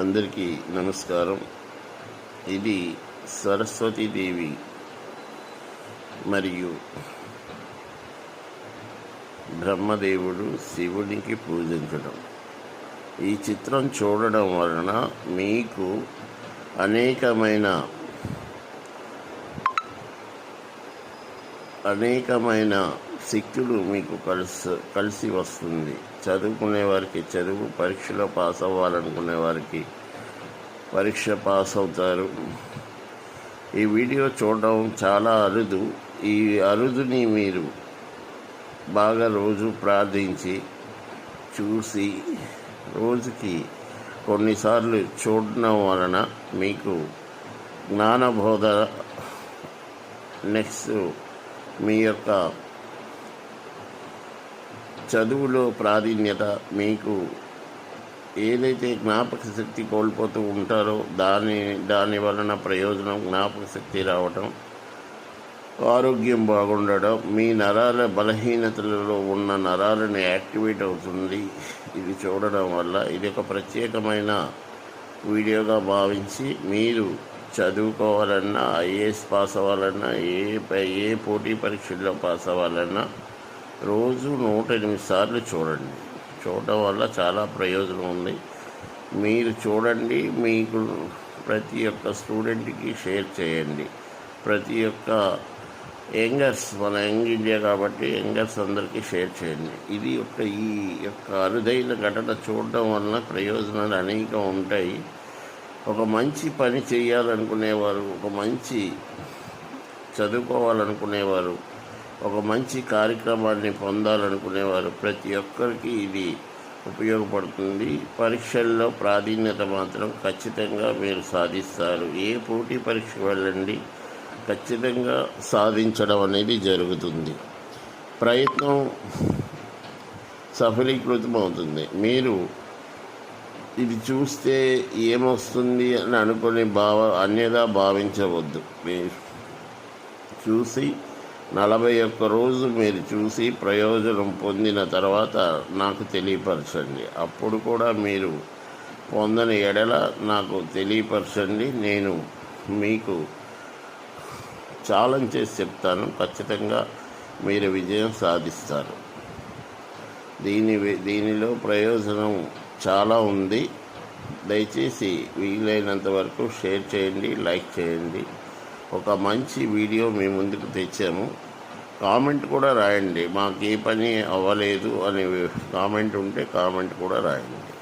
అందరికీ నమస్కారం. ఇది సరస్వతీదేవి మరియు బ్రహ్మదేవుడు శివునికి పూజించడం. ఈ చిత్రం చూడడం వలన మీకు అనేకమైన అనేకమైన శక్తులు మీకు కలిసి కలిసి వస్తుంది. చదువుకునే వారికి చదువు పరీక్షలో పాస్ అవ్వాలనుకునే వారికి పరీక్ష పాస్ అవుతారు. ఈ వీడియో చూడడం చాలా అరుదు. ఈ అరుదుని మీరు బాగా రోజు ప్రార్థించి చూసి రోజుకి కొన్నిసార్లు చూడడం వలన మీకు జ్ఞానబోధ నెక్స్ట్ మీ యొక్క చదువులో ప్రాధాన్యత మీకు ఏదైతే జ్ఞాపక శక్తి కోల్పోతూ ఉంటారో దాని దాని వలన ప్రయోజనం జ్ఞాపక శక్తి రావటం ఆరోగ్యం బాగుండడం మీ నరాల బలహీనతలలో ఉన్న నరాలను యాక్టివేట్ అవుతుంది. ఇది చూడడం వల్ల ఇది ఒక ప్రత్యేకమైన వీడియోగా భావించి మీరు చదువుకోవాలన్నా ఐఏఎస్ పాస్ అవ్వాలన్నా ఏ ఏ పోటీ పరీక్షల్లో పాస్ అవ్వాలన్నా రోజు నూట ఎనిమిది సార్లు చూడండి. చూడడం వల్ల చాలా ప్రయోజనం ఉంది. మీరు చూడండి మీకు ప్రతి ఒక్క స్టూడెంట్కి షేర్ చేయండి. ప్రతి ఒక్క యంగర్స్ మన యంగ్ ఇండియా కాబట్టి యంగర్స్ అందరికీ షేర్ చేయండి. ఇది ఒక ఈ యొక్క అరుదైన ఘటన చూడడం వలన ప్రయోజనాలు అనేకం ఉంటాయి. ఒక మంచి పని చేయాలనుకునేవారు ఒక మంచి చదువుకోవాలనుకునేవారు ఒక మంచి కార్యక్రమాన్ని పొందాలనుకునేవారు ప్రతి ఒక్కరికి ఇది ఉపయోగపడుతుంది. పరీక్షల్లో ప్రాధాన్యత మాత్రం ఖచ్చితంగా మీరు సాధిస్తారు. ఏ పోటీ పరీక్ష వెళ్ళండి ఖచ్చితంగా సాధించడం అనేది జరుగుతుంది. ప్రయత్నం సఫలీకృతం అవుతుంది మీరు ఇది చూస్తే ఏమొస్తుంది అని అనుకుని భావ అన్యదా భావించవద్దు. మీరు చూసి నలభై ఒక్క రోజు మీరు చూసి ప్రయోజనం పొందిన తర్వాత నాకు తెలియపరచండి. అప్పుడు కూడా మీరు పొందని ఎడల నాకు తెలియపరచండి. నేను మీకు ఛాలెంజ్ చేసి చెప్తాను. ఖచ్చితంగా మీరు విజయం సాధిస్తారు. దీని దీనిలో ప్రయోజనం చాలా ఉంది. దయచేసి వీలైనంత వరకు షేర్ చేయండి లైక్ చేయండి. ఒక మంచి వీడియో మీ ముందుకు తెచ్చాము. కామెంట్ కూడా రాయండి. మాకు ఏ పని అవ్వలేదు అని కామెంట్ ఉంటే కామెంట్ కూడా రాయండి.